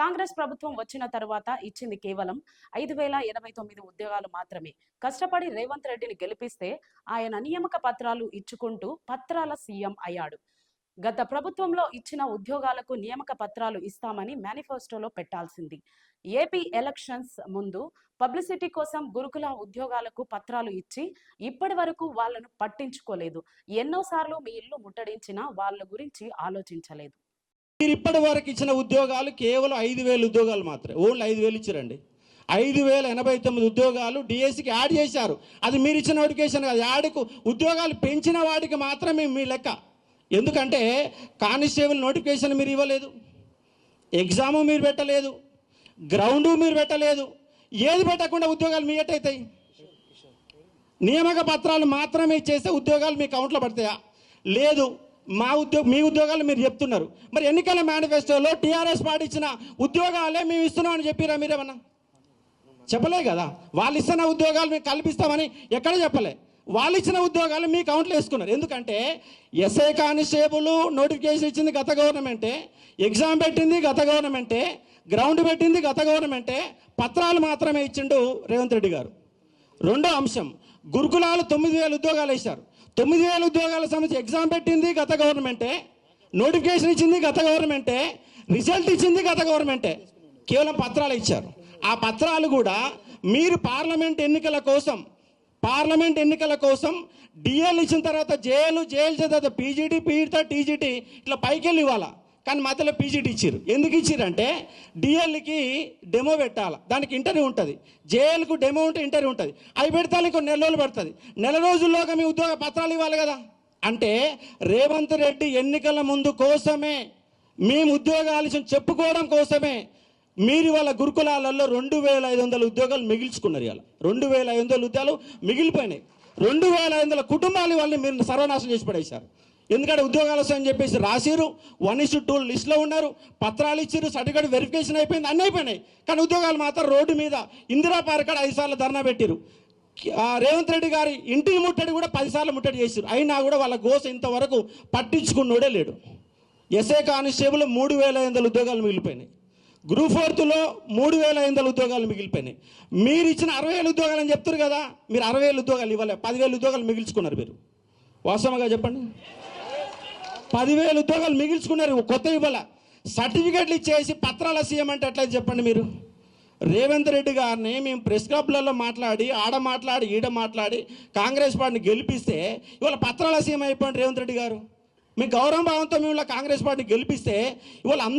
కాంగ్రెస్ ప్రభుత్వం వచ్చిన తర్వాత ఇచ్చింది కేవలం ఐదు వేల ఎనభై తొమ్మిది ఉద్యోగాలు మాత్రమే. కష్టపడి రేవంత్ రెడ్డిని గెలిపిస్తే ఆయన నియామక పత్రాలు ఇచ్చుకుంటూ పత్రాల సీఎం అయ్యాడు. గత ప్రభుత్వంలో ఇచ్చిన ఉద్యోగాలకు నియామక పత్రాలు ఇస్తామని మేనిఫెస్టోలో పెట్టాల్సింది. ఏపీ ఎలక్షన్స్ ముందు పబ్లిసిటీ కోసం గురుకుల ఉద్యోగాలకు పత్రాలు ఇచ్చి ఇప్పటి వరకు వాళ్ళను పట్టించుకోలేదు. ఎన్నోసార్లు మీ ఇల్లు ముట్టడించినా వాళ్ళ గురించి ఆలోచించలేదు. మీరు ఇప్పటి వరకు ఇచ్చిన ఉద్యోగాలు కేవలం ఐదు వేలు ఉద్యోగాలు మాత్రమే. ఓన్లీ ఐదు వేలు ఇచ్చారండి. ఐదు వేల ఎనభై తొమ్మిది ఉద్యోగాలు డిఎస్సికి యాడ్ చేశారు. అది మీరు ఇచ్చిన నోటిఫికేషన్ కాదు. యాడ్కు ఉద్యోగాలు పెంచిన వాడికి మాత్రమే మీ లెక్క. ఎందుకంటే కానిస్టేబుల్ నోటిఫికేషన్ మీరు ఇవ్వలేదు. ఎగ్జాము మీరు పెట్టలేదు. గ్రౌండు మీరు పెట్టలేదు. ఏది పెట్టకుండా ఉద్యోగాలు మీ ఎట్టయితాయి నియామక పత్రాలు మాత్రమే చేస్తే ఉద్యోగాలు మీ అకౌంట్లో పడతాయా? లేదు. మా ఉద్యోగ మీ ఉద్యోగాలు మీరు చెప్తున్నారు. మరి ఎన్నికల మేనిఫెస్టోలో టీఆర్ఎస్ పార్టీ ఇచ్చిన ఉద్యోగాలే మేము ఇస్తున్నామని చెప్పిరా మీరేమన్నా? చెప్పలే కదా. వాళ్ళు ఇస్తున్న ఉద్యోగాలు మేము కల్పిస్తామని ఎక్కడ చెప్పలే. వాళ్ళు ఇచ్చిన ఉద్యోగాలు మీ అకౌంట్లో వేసుకున్నారు. ఎందుకంటే ఎస్ఐ కానిస్టేబుల్ నోటిఫికేషన్ ఇచ్చింది గత గవర్నమెంటే ఎగ్జామ్ పెట్టింది గత గవర్నమెంటే గ్రౌండ్ పెట్టింది గత గవర్నమెంటే పత్రాలు మాత్రమే ఇచ్చిండు రేవంత్ రెడ్డి గారు. రెండో అంశం గురుకులాలు తొమ్మిది వేల ఉద్యోగాలు వేశారు. తొమ్మిది వేల ఉద్యోగాల సమస్య ఎగ్జామ్ పెట్టింది గత గవర్నమెంటే నోటిఫికేషన్ ఇచ్చింది గత గవర్నమెంటే రిజల్ట్ ఇచ్చింది గత గవర్నమెంటే. కేవలం పత్రాలు ఇచ్చారు. ఆ పత్రాలు కూడా మీరు పార్లమెంట్ ఎన్నికల కోసం పార్లమెంట్ ఎన్నికల కోసం డిఎల్ ఇచ్చిన తర్వాత జేఎల్ జేఎల్ ఇచ్చిన తర్వాత పీజీటీ పీజీటీ టీజీటీ ఇట్లా పైకి వెళ్ళి ఇవ్వాలా? కానీ మధ్యలో పీజీటీ ఇచ్చారు ఎందుకు ఇచ్చారంటే డిఎల్కి డెమో పెట్టాలి. దానికి ఇంటర్వ్యూ ఉంటుంది. జేఎల్కు డెమో ఉంటే ఇంటర్వ్యూ ఉంటుంది. అవి పెడతాను ఇంకో నెల రోజులు పడుతుంది. నెల రోజుల్లోగా మీ ఉద్యోగ పత్రాలు ఇవ్వాలి కదా. అంటే రేవంత్ రెడ్డి ఎన్నికల ముందు కోసమే మేము ఉద్యోగ ఆలస్యం చెప్పుకోవడం కోసమే మీరు వాళ్ళ గురుకులాలలో రెండు వేల ఐదు వందల ఉద్యోగాలు మిగిల్చుకున్నారు ఇవాళ. రెండు వేల ఐదు వందల ఉద్యోగాలు మిగిలిపోయినాయి. రెండు వేల ఐదు వందల కుటుంబాలు వాళ్ళని మీరు సర్వనాశనం చేసి పడేశారు. ఎందుకంటే ఉద్యోగాలు వస్తాయని చెప్పేసి రాసిరు వన్ ఇస్ టూ లిస్ట్లో ఉన్నారు. పత్రాలు ఇచ్చారు సర్టిఫికేట్ వెరిఫికేషన్ అయిపోయింది. అన్నీ అయిపోయినాయి. కానీ ఉద్యోగాలు మాత్రం రోడ్డు మీద ఇందిరా పార్క్ ఐదు సార్లు ధర్నా పెట్టిరు ఆ రేవంత్ రెడ్డి గారి ఇంటిని ముట్టడి కూడా పదిసార్లు ముట్టడి చేశారు అయినా కూడా వాళ్ళ గోస ఇంతవరకు పట్టించుకున్నోడే లేడు. ఎస్ఏ కానిస్టేబుల్ మూడు వేల ఐదు వందల ఉద్యోగాలు మిగిలిపోయినాయి. గ్రూప్ ఫోర్త్లో మూడు వేల ఐదు వందల ఉద్యోగాలు మిగిలిపోయినాయి. మీరు ఇచ్చిన అరవై వేల ఉద్యోగాలు అని చెప్తారు కదా మీరు అరవై వేల ఉద్యోగాలు ఇవ్వలే. పదివేల ఉద్యోగాలు మిగిల్చుకున్నారు మీరు. వాస్తవంగా చెప్పండి. పదివేలు ఉద్యోగాలు మిగిల్చుకున్నారు కొత్త ఇవ్వాల. సర్టిఫికెట్లు ఇచ్చేసి పత్రాల సీఎం అంటే ఎట్లా చెప్పండి మీరు? రేవంత్ రెడ్డి గారిని మేము ప్రెస్ క్లబ్లలో మాట్లాడి ఆడ మాట్లాడి ఈడ మాట్లాడి కాంగ్రెస్ పార్టీని గెలిపిస్తే ఇవాళ పత్రాల సీఎం అయిపోయింది రేవంత్ రెడ్డి గారు. మీ గౌరవ భావంతో మేము కాంగ్రెస్ పార్టీని గెలిపిస్తే ఇవాళ